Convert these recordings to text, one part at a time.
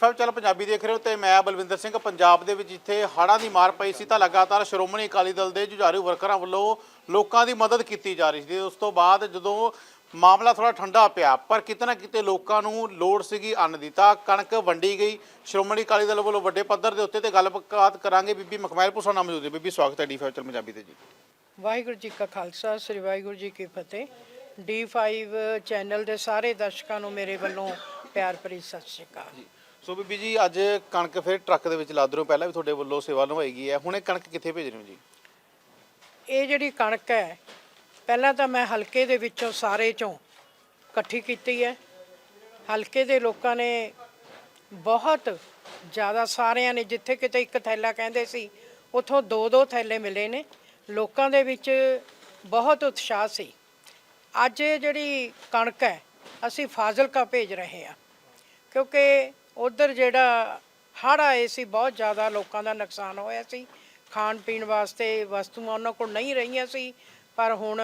Five channel Punjabi ਦੇਖ ਰਹੇ ਹੋ ਤੇ ਮੈਂ ਬਲਵਿੰਦਰ ਸਿੰਘ ਪੰਜਾਬ ਦੇ ਵਿੱਚ ਜਿੱਥੇ ਹੜ੍ਹਾਂ ਦੀ ਮਾਰ ਪਈ ਸੀ ਤਾਂ ਲਗਾਤਾਰ ਸ਼੍ਰੋਮਣੀ ਅਕਾਲੀ ਦਲ ਦੇ ਜੁਝਾਰੂ ਵਰਕਰਾਂ ਵੱਲੋਂ ਲੋਕਾਂ ਦੀ ਮਦਦ ਕੀਤੀ ਜਾ ਰਹੀ ਸੀ। ਉਸ ਤੋਂ ਬਾਅਦ ਜਦੋਂ ਮਾਮਲਾ ਥੋੜਾ ਠੰਡਾ ਪਿਆ, ਪਰ ਕਿਤੇ ਨਾ ਕਿਤੇ ਲੋਕਾਂ ਨੂੰ ਲੋੜ ਸੀਗੀ ਅੰਨ ਦੀ। ਤਾਂ ਕਣਕ ਵੰਡੀ ਗਈ। ਸ਼੍ਰੋਮਣੀ ਅਕਾਲੀ ਦਲ ਵੱਲੋਂ ਵੱਡੇ ਪੱਧਰ ਦੇ ਉੱਤੇ ਤੇ ਗੱਲਬਾਤ ਕਰਾਂਗੇ। ਬੀਬੀ ਮਖਮੈਲਪੁਰ ਨਾਲ ਮੌਜੂਦ ਹੈ। ਬੀਬੀ, ਸਵਾਗਤ ਹੈ ਡੀ ਫਾਈਵ ਚੈਨਲ ਪੰਜਾਬੀ ਤੇ ਜੀ। ਵਾਹਿਗੁਰੂ ਜੀ ਕਾ ਖਾਲਸਾ, ਸ੍ਰੀ ਵਾਹਿਗੁਰੂ ਜੀ ਕੀ ਫਤਿਹ। D5 ਚੈਨਲ ਦੇ ਸਾਰੇ ਦਰਸ਼ਕਾਂ ਨੂੰ ਮੇਰੇ ਵੱਲੋਂ ਪਿਆਰ ਭਰੀ ਸਤਿ ਸ਼੍ਰੀ ਅਕਾਲ। ਸੋ ਬੀਬੀ ਜੀ, ਅੱਜ ਕਣਕ ਫਿਰ ਟਰੱਕ ਦੇ ਵਿੱਚ ਲੱਦ ਰਹੇ ਹੋ ਪਹਿਲਾਂ ਵੀ ਤੁਹਾਡੇ ਵੱਲੋਂ ਸੇਵਾ ਨਿਭਾਈ ਗਈ ਹੈ। ਹੁਣ ਇਹ ਕਣਕ ਕਿੱਥੇ ਭੇਜ ਰਹੇ ਹੋ ਜੀ? ਇਹ ਜਿਹੜੀ ਕਣਕ ਹੈ, ਪਹਿਲਾਂ ਤਾਂ ਮੈਂ ਹਲਕੇ ਦੇ ਵਿੱਚੋਂ ਸਾਰੇ ਚੋਂ ਇਕੱਠੀ ਕੀਤੀ ਹੈ। ਹਲਕੇ ਦੇ ਲੋਕਾਂ ਨੇ ਬਹੁਤ ਜ਼ਿਆਦਾ ਸਾਰਿਆਂ ਨੇ, ਜਿੱਥੇ ਕਿਤੇ ਇੱਕ ਥੈਲਾ ਕਹਿੰਦੇ ਸੀ, ਉਥੋਂ ਦੋ ਦੋ ਥੈਲੇ ਮਿਲੇ ਨੇ। ਲੋਕਾਂ ਦੇ ਵਿੱਚ ਬਹੁਤ ਉਤਸ਼ਾਹ ਸੀ। ਅੱਜ ਇਹ ਜਿਹੜੀ ਕਣਕ ਹੈ, ਅਸੀਂ ਫਾਜ਼ਿਲਕਾ ਭੇਜ ਰਹੇ ਹਾਂ। ਕਿਉਂਕਿ ਉਧਰ ਜਿਹੜਾ ਹੜ੍ਹ ਆਏ ਸੀ ਬਹੁਤ ਜ਼ਿਆਦਾ ਲੋਕਾਂ ਦਾ ਨੁਕਸਾਨ ਹੋਇਆ ਸੀ। ਖਾਣ ਪੀਣ ਵਾਸਤੇ ਵਸਤੂਆਂ ਉਹਨਾਂ ਕੋਲ ਨਹੀਂ ਰਹੀਆਂ ਸੀ ਪਰ ਹੁਣ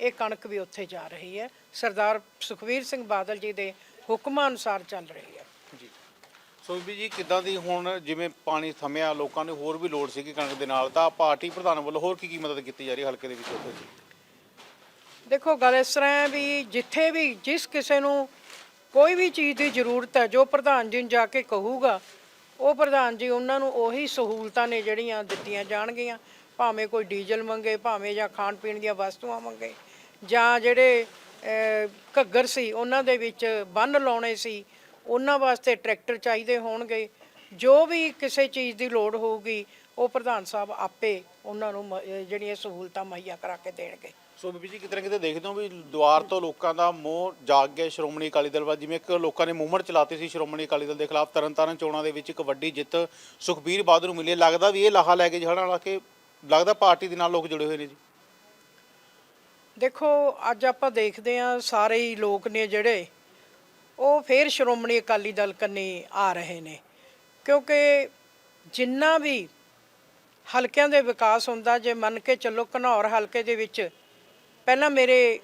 ਇਹ ਕਣਕ ਵੀ ਉੱਥੇ ਜਾ ਰਹੀ ਹੈ। ਸਰਦਾਰ ਸੁਖਵੀਰ ਸਿੰਘ ਬਾਦਲ ਜੀ ਦੇ ਹੁਕਮਾਂ ਅਨੁਸਾਰ ਚੱਲ ਰਹੀ ਹੈ। ਜੀ। ਸੋ ਬੀਬੀ ਜੀ ਕਿੱਦਾਂ ਦੀ ਹੁਣ ਜਿਵੇਂ ਪਾਣੀ ਥੰਮਿਆ ਲੋਕਾਂ ਨੂੰ ਹੋਰ ਵੀ ਲੋੜ ਸੀਗੀ ਕਣਕ ਦੇ ਨਾਲ ਤਾਂ ਪਾਰਟੀ ਪ੍ਰਧਾਨ ਵੱਲੋਂ ਹੋਰ ਕੀ ਕੀ ਮਦਦ ਕੀਤੀ ਜਾ ਰਹੀ ਹੈ ਹਲਕੇ ਦੇ ਵਿੱਚ ਉੱਥੇ? ਦੇਖੋ ਗੱਲ ਇਸ ਤਰ੍ਹਾਂ ਹੈ ਵੀ ਜਿੱਥੇ ਵੀ ਜਿਸ ਕਿਸੇ ਨੂੰ ਕੋਈ ਵੀ ਚੀਜ਼ ਦੀ ਜ਼ਰੂਰਤ ਹੈ, ਜੋ ਪ੍ਰਧਾਨ ਜੀ ਨੂੰ ਜਾ ਕੇ ਕਹੂਗਾ, ਉਹ ਪ੍ਰਧਾਨ ਜੀ ਉਹਨਾਂ ਨੂੰ ਉਹੀ ਸਹੂਲਤਾਂ ਨੇ ਜਿਹੜੀਆਂ ਦਿੱਤੀਆਂ ਜਾਣਗੀਆਂ। ਭਾਵੇਂ ਕੋਈ ਡੀਜ਼ਲ ਮੰਗੇ, ਭਾਵੇਂ ਜਾਂ ਖਾਣ ਪੀਣ ਦੀਆਂ ਵਸਤੂਆਂ ਮੰਗੇ, ਜਾਂ ਜਿਹੜੇ ਘੱਗਰ ਸੀ, ਉਹਨਾਂ ਦੇ ਵਿੱਚ ਬੰਨ ਲਾਉਣੇ ਸੀ, ਉਹਨਾਂ ਵਾਸਤੇ ਟਰੈਕਟਰ ਚਾਹੀਦੇ ਹੋਣਗੇ। ਜੋ ਵੀ ਕਿਸੇ ਚੀਜ਼ ਦੀ ਲੋੜ ਹੋਊਗੀ, ਉਹ ਪ੍ਰਧਾਨ ਸਾਹਿਬ ਆਪੇ ਉਹਨਾਂ ਨੂੰ ਮ- ਜਿਹੜੀਆਂ ਸਹੂਲਤਾਂ ਮੁਹੱਈਆ ਕਰਾ ਕੇ ਦੇਣਗੇ। ਸੋ ਬੀਬੀ ਜੀ, ਕਿਤੇ ਨਾ ਕਿਤੇ ਦੇਖਦੇ ਹੋ ਵੀ ਦੁਆਰ ਤੋਂ ਲੋਕਾਂ ਦਾ ਮੋਹ ਜਾਗ ਗਿਆ ਸ਼੍ਰੋਮਣੀ ਅਕਾਲੀ ਦਲ ਵੱਲ। ਜਿਵੇਂ ਇੱਕ ਲੋਕਾਂ ਨੇ ਮੂਵਮੈਂਟ ਚਲਾਤੀ ਸੀ ਸ਼੍ਰੋਮਣੀ ਅਕਾਲੀ ਦਲ ਦੇ ਖਿਲਾਫ, ਤਰਨਤਾਰਨ ਚੋਣਾਂ ਦੇ ਵਿੱਚ ਇੱਕ ਵੱਡੀ ਜਿੱਤ ਸੁਖਬੀਰ ਬਾਦਲ ਨੂੰ ਮਿਲੀ ਲੱਗਦਾ ਵੀ ਇਹ ਲਾਹਾ ਲੈ ਕੇ ਜਿਹੜਾ ਲਾ ਕੇ, ਲੱਗਦਾ ਪਾਰਟੀ ਦੇ ਨਾਲ ਲੋਕ ਜੁੜੇ ਹੋਏ ਨੇ ਜੀ। ਦੇਖੋ, ਅੱਜ ਆਪਾਂ ਦੇਖਦੇ ਹਾਂ ਸਾਰੇ ਹੀ ਲੋਕ ਨੇ ਜਿਹੜੇ, ਉਹ ਫੇਰ ਸ਼੍ਰੋਮਣੀ ਅਕਾਲੀ ਦਲ ਕੰਨੀ ਆ ਰਹੇ ਨੇ। ਕਿਉਂਕਿ ਜਿੰਨਾ ਵੀ ਹਲਕਿਆਂ ਦੇ ਵਿਕਾਸ ਹੁੰਦਾ, ਜੇ ਮੰਨ ਕੇ ਚੱਲੋ ਘਨੌਰ ਹਲਕੇ ਦੇ ਵਿੱਚ ਪਹਿਲਾਂ ਮੇਰੇ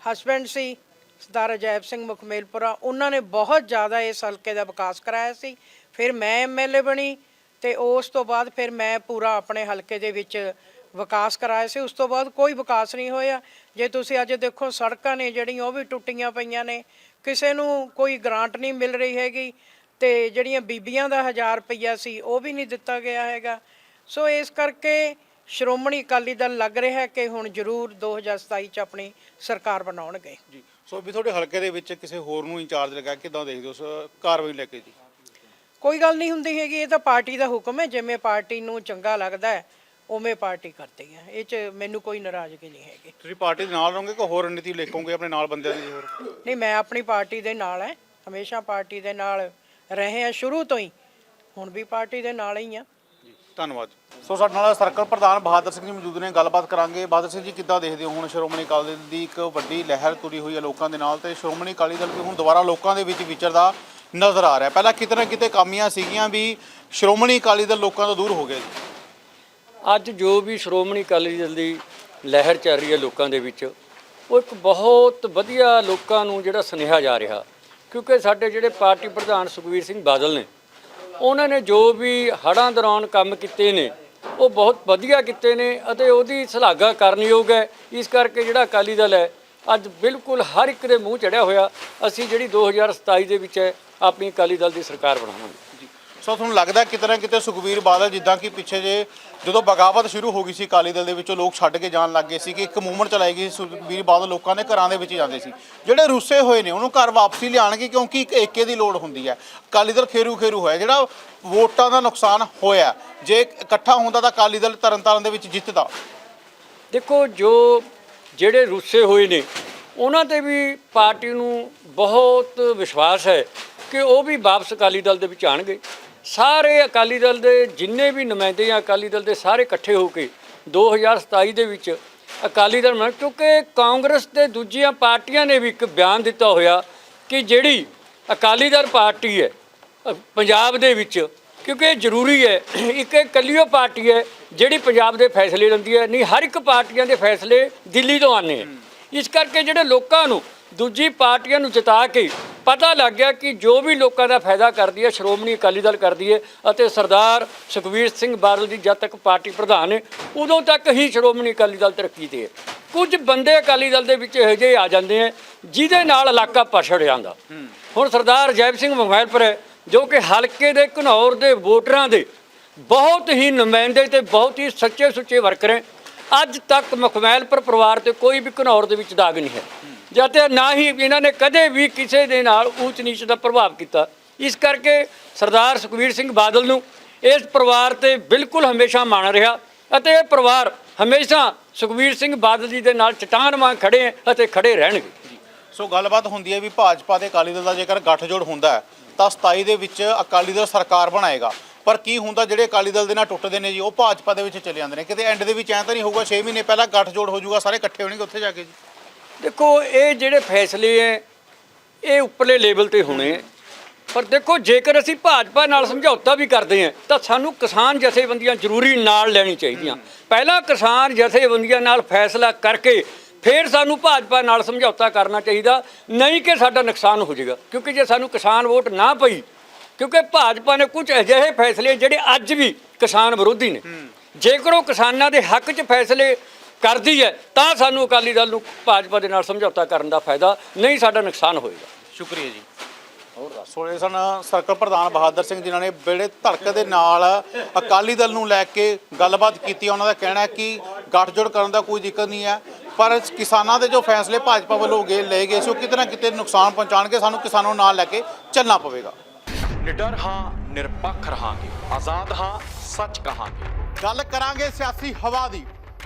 ਹਸਬੈਂਡ ਸੀ, ਸਰਦਾਰ ਅਜੈਬ ਸਿੰਘ ਮੁਖਮੇਲਪੁਰਾ, ਉਹਨਾਂ ਨੇ ਬਹੁਤ ਜ਼ਿਆਦਾ ਇਸ ਹਲਕੇ ਦਾ ਵਿਕਾਸ ਕਰਾਇਆ ਸੀ। ਫਿਰ ਮੈਂ ਐਮਐਲਏ ਬਣੀ ਤੇ ਉਸ ਤੋਂ ਬਾਅਦ ਫਿਰ ਮੈਂ ਪੂਰਾ ਆਪਣੇ ਹਲਕੇ ਦੇ ਵਿੱਚ ਵਿਕਾਸ ਕਰਾਇਆ ਸੀ। ਉਸ ਤੋਂ ਬਾਅਦ ਕੋਈ ਵਿਕਾਸ ਨਹੀਂ ਹੋਇਆ। ਜੇ ਤੁਸੀਂ ਅੱਜ ਦੇਖੋ, ਸੜਕਾਂ ਨੇ ਜਿਹੜੀਆਂ ਉਹ ਵੀ ਟੁੱਟੀਆਂ ਪਈਆਂ ਨੇ, ਕਿਸੇ ਨੂੰ ਕੋਈ ਗ੍ਰਾਂਟ ਨਹੀਂ ਮਿਲ ਰਹੀ ਹੈਗੀ ਤੇ ਜਿਹੜੀਆਂ ਬੀਬੀਆਂ ਦਾ 1000 ਰੁਪਈਆ ਸੀ, ਉਹ ਵੀ ਨਹੀਂ ਦਿੱਤਾ ਗਿਆ ਹੈਗਾ। ਸੋ ਇਸ ਕਰਕੇ ਸ਼੍ਰੋਮਣੀ ਅਕਾਲੀ ਦਲ ਲੱਗ ਰਿਹਾ ਹੈ ਕਿ ਹੁਣ ਜ਼ਰੂਰ 2027 ਚ ਆਪਣੀ ਸਰਕਾਰ ਬਣਾਉਣਗੇ। ਜੀ ਸੋ ਵੀ ਤੁਹਾਡੇ ਹਲਕੇ ਦੇ ਵਿੱਚ ਕਿਸੇ ਹੋਰ ਨੂੰ ਇੰਚਾਰਜ ਲੱਗਾ ਕਿਦਾਂ ਦੇਖਦੇ ਹੋ ਉਸ ਕਾਰਵਾਈ ਲੈ ਕੇ ਜੀ? ਕੋਈ ਗੱਲ ਨਹੀਂ ਹੁੰਦੀ ਹੈਗੀ ਇਹ ਤਾਂ ਪਾਰਟੀ ਦਾ ਹੁਕਮ ਹੈ ਜਿਵੇਂ ਪਾਰਟੀ ਨੂੰ ਚੰਗਾ ਲੱਗਦਾ ਹੈ ਉਵੇਂ ਪਾਰਟੀ ਕਰਦੀ ਹੈ। ਇਹ ਚ ਮੈਨੂੰ ਕੋਈ ਨਾਰਾਜ਼ਗੀ ਨਹੀਂ ਹੈਗੀ। ਤੁਸੀਂ ਪਾਰਟੀ ਦੇ ਨਾਲ ਰਹੋਗੇ ਕਿ ਹੋਰ ਰਣਨੀਤੀ ਲਿਖੋਗੇ ਆਪਣੇ ਨਾਲ ਬੰਦਿਆਂ ਦੀ ਹੋਰ? ਨਹੀਂ ਮੈਂ ਆਪਣੀ ਪਾਰਟੀ ਦੇ ਨਾਲ ਹੈ ਹਮੇਸ਼ਾ ਪਾਰਟੀ ਦੇ ਨਾਲ ਰਹੇ ਆ ਸ਼ੁਰੂ ਤੋਂ ਹੀ ਹੁਣ ਵੀ ਪਾਰਟੀ ਦੇ ਨਾਲ ਹੀ ਆ ਧੰਨਵਾਦ। ਸੋ ਸਾਡੇ ਨਾਲ ਸਰਕਲ ਪ੍ਰਧਾਨ ਬਹਾਦਰ ਸਿੰਘ ਜੀ ਮੌਜੂਦ ਨੇ ਗੱਲਬਾਤ ਕਰਾਂਗੇ। ਬਹਾਦਰ ਸਿੰਘ ਜੀ ਕਿੱਦਾਂ ਦੇਖਦੇ ਹੋ ਹੁਣ ਸ਼੍ਰੋਮਣੀ ਅਕਾਲੀ ਦਲ ਦੀ ਇੱਕ ਵੱਡੀ ਲਹਿਰ ਤੁਰੀ ਹੋਈ ਹੈ ਲੋਕਾਂ ਦੇ ਨਾਲ? ਤੇ ਸ਼੍ਰੋਮਣੀ ਅਕਾਲੀ ਦਲ ਵੀ ਹੁਣ ਦੁਬਾਰਾ ਲੋਕਾਂ ਦੇ ਵਿੱਚ ਵਿਚਰਦਾ ਨਜ਼ਰ ਆ ਰਿਹਾ। ਪਹਿਲਾਂ ਕਿਤੇ ਨਾ ਕਿਤੇ ਕਾਮੀਆਂ ਸੀਗੀਆਂ ਵੀ ਸ਼੍ਰੋਮਣੀ ਅਕਾਲੀ ਦਲ ਲੋਕਾਂ ਤੋਂ ਦੂਰ ਹੋ ਗਿਆ ਜੀ ਅੱਜ ਜੋ ਵੀ ਸ਼੍ਰੋਮਣੀ ਅਕਾਲੀ ਦਲ ਦੀ ਲਹਿਰ ਚੱਲ ਰਹੀ ਹੈ ਲੋਕਾਂ ਦੇ ਵਿੱਚ ਉਹ ਇੱਕ ਬਹੁਤ ਵਧੀਆ ਲੋਕਾਂ ਨੂੰ ਜਿਹੜਾ ਸੁਨੇਹਾ ਜਾ ਰਿਹਾ। ਕਿਉਂਕਿ ਸਾਡੇ ਜਿਹੜੇ ਪਾਰਟੀ ਪ੍ਰਧਾਨ ਸੁਖਵੀਰ ਸਿੰਘ ਬਾਦਲ ਨੇ ਉਹਨਾਂ ਨੇ ਜੋ ਵੀ ਹੜ੍ਹਾਂ ਦੌਰਾਨ ਕੰਮ ਕੀਤੇ ਨੇ, ਉਹ ਬਹੁਤ ਵਧੀਆ ਕੀਤੇ ਨੇ ਅਤੇ ਉਹਦੀ ਸ਼ਲਾਘਾ ਕਰਨਯੋਗ ਹੈ। ਇਸ ਕਰਕੇ ਜਿਹੜਾ ਅਕਾਲੀ ਦਲ ਹੈ, ਅੱਜ ਬਿਲਕੁਲ ਹਰ ਇੱਕ ਦੇ ਮੂੰਹ ਚੜਿਆ ਹੋਇਆ। ਅਸੀਂ ਜਿਹੜੀ 2027 ਦੇ ਵਿੱਚ ਹੈ, ਆਪਣੀ ਅਕਾਲੀ ਦਲ ਦੀ ਸਰਕਾਰ ਬਣਾਵਾਂਗੇ। ਜੀ। ਸੋ ਤੁਹਾਨੂੰ ਲੱਗਦਾ ਕਿਤੇ ਨਾ ਕਿਤੇ ਸੁਖਬੀਰ ਬਾਦਲ ਜਿੱਦਾਂ ਕਿ ਪਿੱਛੇ ਜੇ ਜਦੋਂ ਬਗਾਵਤ ਸ਼ੁਰੂ ਹੋ ਗਈ ਸੀ ਅਕਾਲੀ ਦਲ ਦੇ ਵਿੱਚੋਂ ਲੋਕ ਛੱਡ ਕੇ ਜਾਣ ਲੱਗ ਗਏ ਸੀ ਕਿ ਇੱਕ ਮੂਵਮੈਂਟ ਚਲਾਈ ਗਈ ਸੀ, ਸੁਖਬੀਰ ਬਾਦਲ ਲੋਕਾਂ ਦੇ ਘਰਾਂ ਦੇ ਵਿੱਚ ਹੀ ਜਾਂਦੇ ਸੀ। ਜਿਹੜੇ ਰੁੱਸੇ ਹੋਏ ਨੇ, ਉਹਨੂੰ ਘਰ ਵਾਪਸੀ ਲਿਆਣਗੇ ਕਿਉਂਕਿ ਇੱਕ ਏਕੇ ਦੀ ਲੋੜ ਹੁੰਦੀ ਹੈ। ਅਕਾਲੀ ਦਲ ਖੇਰੂ ਖੇਰੂ ਹੋਇਆ। ਜਿਹੜਾ ਵੋਟਾਂ ਦਾ ਨੁਕਸਾਨ ਹੋਇਆ, ਜੇ ਇਕੱਠਾ ਹੁੰਦਾ ਤਾਂ ਅਕਾਲੀ ਦਲ ਤਰਨਤਾਰਨ ਦੇ ਵਿੱਚ ਜਿੱਤਦਾ। ਦੇਖੋ, ਜੋ ਜਿਹੜੇ ਰੁੱਸੇ ਹੋਏ ਨੇ, ਉਹਨਾਂ ਤੇ ਵੀ ਪਾਰਟੀ ਨੂੰ ਬਹੁਤ ਵਿਸ਼ਵਾਸ ਹੈ ਕਿ ਉਹ ਵੀ ਵਾਪਸ ਅਕਾਲੀ ਦਲ ਦੇ ਵਿੱਚ ਆਣਗੇ ਸਾਰੇ ਅਕਾਲੀ ਦਲ ਦੇ ਜਿੰਨੇ ਵੀ ਨੁਮਾਇੰਦੇ ਆ ਅਕਾਲੀ ਦਲ ਦੇ ਸਾਰੇ ਇਕੱਠੇ ਹੋ ਕੇ 2027 ਦੇ ਵਿੱਚ ਅਕਾਲੀ ਦਲ ਬਣਾ ਕਿਉਂਕਿ ਕਾਂਗਰਸ ਤੇ ਦੂਜੀਆਂ ਪਾਰਟੀਆਂ ਨੇ ਵੀ ਇੱਕ ਬਿਆਨ ਦਿੱਤਾ ਹੋਇਆ ਕਿ ਜਿਹੜੀ ਅਕਾਲੀ ਦਲ ਪਾਰਟੀ ਹੈ ਪੰਜਾਬ ਦੇ ਵਿੱਚ, ਕਿਉਂਕਿ ਇਹ ਜ਼ਰੂਰੀ ਹੈ, ਇੱਕ ਇਕੱਲੀਓ ਪਾਰਟੀ ਹੈ ਜਿਹੜੀ ਪੰਜਾਬ ਦੇ ਫੈਸਲੇ ਲੈਂਦੀ ਹੈ, ਨਹੀਂ, ਹਰ ਇੱਕ ਪਾਰਟੀਆਂ ਦੇ ਫੈਸਲੇ ਦਿੱਲੀ ਤੋਂ ਆਉਂਦੇ ਆ। ਇਸ ਕਰਕੇ ਜਿਹੜੇ ਲੋਕਾਂ ਨੂੰ ਦੂਜੀ ਪਾਰਟੀਆਂ ਨੂੰ ਜਿਤਾ ਕੇ ਪਤਾ ਲੱਗ ਗਿਆ ਕਿ ਜੋ ਵੀ ਲੋਕਾਂ ਦਾ ਫਾਇਦਾ ਕਰਦੀ ਹੈ, ਸ਼੍ਰੋਮਣੀ ਅਕਾਲੀ ਦਲ ਕਰਦੀ ਹੈ ਅਤੇ ਸਰਦਾਰ ਸੁਖਬੀਰ ਸਿੰਘ ਬਾਦਲ ਜੀ ਜਦ ਤੱਕ ਪਾਰਟੀ ਪ੍ਰਧਾਨ ਨੇ, ਉਦੋਂ ਤੱਕ ਹੀ ਸ਼੍ਰੋਮਣੀ ਅਕਾਲੀ ਦਲ ਤਰੱਕੀ ਤੇ ਹੈ। ਕੁਝ ਬੰਦੇ ਅਕਾਲੀ ਦਲ ਦੇ ਵਿੱਚ ਇਹੋ ਜਿਹੇ ਆ ਜਾਂਦੇ ਆ ਜਿਹਦੇ ਨਾਲ ਇਲਾਕਾ ਪਛੜ ਜਾਂਦਾ। ਹੁਣ ਸਰਦਾਰ ਜੈਬ ਸਿੰਘ ਮੋਬਾਈਲਪੁਰ ਹੈ, ਜੋ ਕਿ ਹਲਕੇ ਦੇ ਘਨੌਰ ਦੇ ਵੋਟਰਾਂ ਦੇ ਬਹੁਤ ਹੀ ਨੁਮਾਇੰਦੇ ਤੇ ਬਹੁਤ ਹੀ ਸੱਚੇ ਸੁੱਚੇ ਵਰਕਰ ਹੈ। ਅੱਜ ਤੱਕ ਮਖਮੈਲਪੁਰ ਪਰਿਵਾਰ ਤੇ ਕੋਈ ਵੀ ਘਨੌਰ ਦੇ ਵਿੱਚ ਦਾਗ ਨਹੀਂ ਹੈ। ਜਾਂ ਤੇ ਨਾ ਹੀ ਇਹਨਾਂ ਨੇ ਕਦੇ ਵੀ ਕਿਸੇ ਦੇ ਨਾਲ ਊਚ ਨੀਚ ਦਾ ਪ੍ਰਭਾਵ ਕੀਤਾ। ਇਸ ਕਰਕੇ ਸਰਦਾਰ ਸੁਖਬੀਰ ਸਿੰਘ ਬਾਦਲ ਨੂੰ ਇਸ ਪਰਿਵਾਰ ਤੇ ਬਿਲਕੁਲ ਹਮੇਸ਼ਾ ਮਾਣ ਰਿਹਾ ਅਤੇ ਇਹ ਪਰਿਵਾਰ ਹਮੇਸ਼ਾ ਸੁਖਬੀਰ ਸਿੰਘ ਬਾਦਲ ਜੀ ਦੇ ਨਾਲ ਚਟਾਨ ਵਾਂਗ ਖੜੇ ਅਤੇ ਖੜੇ ਰਹਿਣਗੇ। ਸੋ ਗੱਲਬਾਤ ਹੁੰਦੀ ਹੈ ਵੀ ਭਾਜਪਾ ਤੇ ਅਕਾਲੀ ਦਲ ਦਾ ਜੇਕਰ ਗੱਠਜੋੜ ਹੁੰਦਾ ਹੈ, ਤਾਂ 27 ਦੇ ਵਿੱਚ ਅਕਾਲੀ ਦਲ ਸਰਕਾਰ ਬਣਾਏਗਾ। ਪਰ ਕੀ ਹੁੰਦਾ ਜਿਹੜੇ ਅਕਾਲੀ ਦਲ ਦੇ ਨਾਲ ਟੁੱਟਦੇ ਨੇ ਜੀ, ਉਹ ਭਾਜਪਾ ਦੇ ਵਿੱਚ ਚਲੇ ਜਾਂਦੇ ਨੇ। ਕਿਤੇ ਐਂਡ ਦੇ ਵਿੱਚ ਐਂ ਤਾਂ ਨਹੀਂ ਹੋਊਗਾ 6 ਮਹੀਨੇ ਪਹਿਲਾਂ ਗੱਠਜੋੜ ਹੋ ਜਾਊਗਾ, ਸਾਰੇ ਇਕੱਠੇ ਹੋਣਗੇ ਉੱਥੇ ਜਾ ਕੇ ਜੀ। ਦੇਖੋ ਇਹ ਜਿਹੜੇ ਫੈਸਲੇ ਹੈ ਇਹ ਉੱਪਰਲੇ ਲੈਵਲ ਤੇ ਹੋਣੇ ਹੈ ਪਰ ਦੇਖੋ ਜੇਕਰ ਅਸੀਂ ਭਾਜਪਾ ਨਾਲ ਸਮਝੌਤਾ ਵੀ ਕਰਦੇ ਹਾਂ ਤਾਂ ਸਾਨੂੰ ਕਿਸਾਨ ਜਥੇਬੰਦੀਆਂ ਜ਼ਰੂਰੀ ਨਾਲ ਲੈਣੀ ਚਾਹੀਦੀਆਂ। ਪਹਿਲਾਂ ਕਿਸਾਨ ਜਥੇਬੰਦੀਆਂ ਨਾਲ ਫੈਸਲਾ ਕਰਕੇ ਫਿਰ ਸਾਨੂੰ ਭਾਜਪਾ ਨਾਲ ਸਮਝੌਤਾ ਕਰਨਾ ਚਾਹੀਦਾ। ਨਹੀਂ ਕਿ ਸਾਡਾ ਨੁਕਸਾਨ ਹੋ ਜਾਏਗਾ। ਕਿਉਂਕਿ ਜੇ ਸਾਨੂੰ ਕਿਸਾਨ ਵੋਟ ਨਾ ਪਈ ਕਿਉਂਕਿ ਭਾਜਪਾ ਨੇ ਕੁਝ ਅਜਿਹੇ ਫੈਸਲੇ ਜਿਹੜੇ ਅੱਜ ਵੀ ਕਿਸਾਨ ਵਿਰੋਧੀ ਨੇ। ਜੇਕਰ ਉਹ ਕਿਸਾਨਾਂ ਦੇ ਹੱਕ 'ਚ ਫੈਸਲੇ ਕਰਦੀ ਹੈ ਤਾਂ ਸਾਨੂੰ ਅਕਾਲੀ ਦਲ ਨੂੰ ਭਾਜਪਾ ਦੇ ਨਾਲ ਸਮਝੌਤਾ ਕਰਨ ਦਾ ਫਾਇਦਾ ਨਹੀਂ ਸਾਡਾ ਨੁਕਸਾਨ ਹੋਏਗਾ। ਸ਼ੁਕਰੀਆ ਜੀ। ਹੋਰ ਦੱਸ ਸੋ ਇਹ ਸਨ ਸਰਕਲ ਪ੍ਰਧਾਨ ਬਹਾਦਰ ਸਿੰਘ ਜਿਨ੍ਹਾਂ ਨੇ ਬੜੇ ਧੜਕ ਦੇ ਨਾਲ ਅਕਾਲੀ ਦਲ ਨੂੰ ਲੈ ਕੇ ਗੱਲਬਾਤ ਕੀਤੀ ਹੈ। ਉਹਨਾਂ ਦਾ ਕਹਿਣਾ ਹੈ ਕਿ ਗੱਠਜੋੜ ਕਰਨ ਦਾ ਕੋਈ ਦਿੱਕਤ ਨਹੀਂ ਹੈ ਪਰ ਕਿਸਾਨਾਂ ਦੇ ਜੋ ਫੈਸਲੇ ਭਾਜਪਾ ਵੱਲੋਂ ਗਏ ਲਏ ਗਏ ਸੀ ਉਹ ਕਿਤੇ ਨਾ ਕਿਤੇ ਨੁਕਸਾਨ ਪਹੁੰਚਾਣਗੇ ਸਾਨੂੰ ਕਿਸਾਨਾਂ ਨੂੰ ਨਾਲ ਲੈ ਕੇ ਚੱਲਣਾ ਪਵੇਗਾ। ਨਿਡਰ ਹਾਂ ਨਿਰਪੱਖ ਰਹਾਂਗੇ ਆਜ਼ਾਦ ਹਾਂ ਸੱਚ ਕਹਾਂਗੇ। ਗੱਲ ਕਰਾਂਗੇ ਸਿਆਸੀ ਹਵਾ ਦੀ।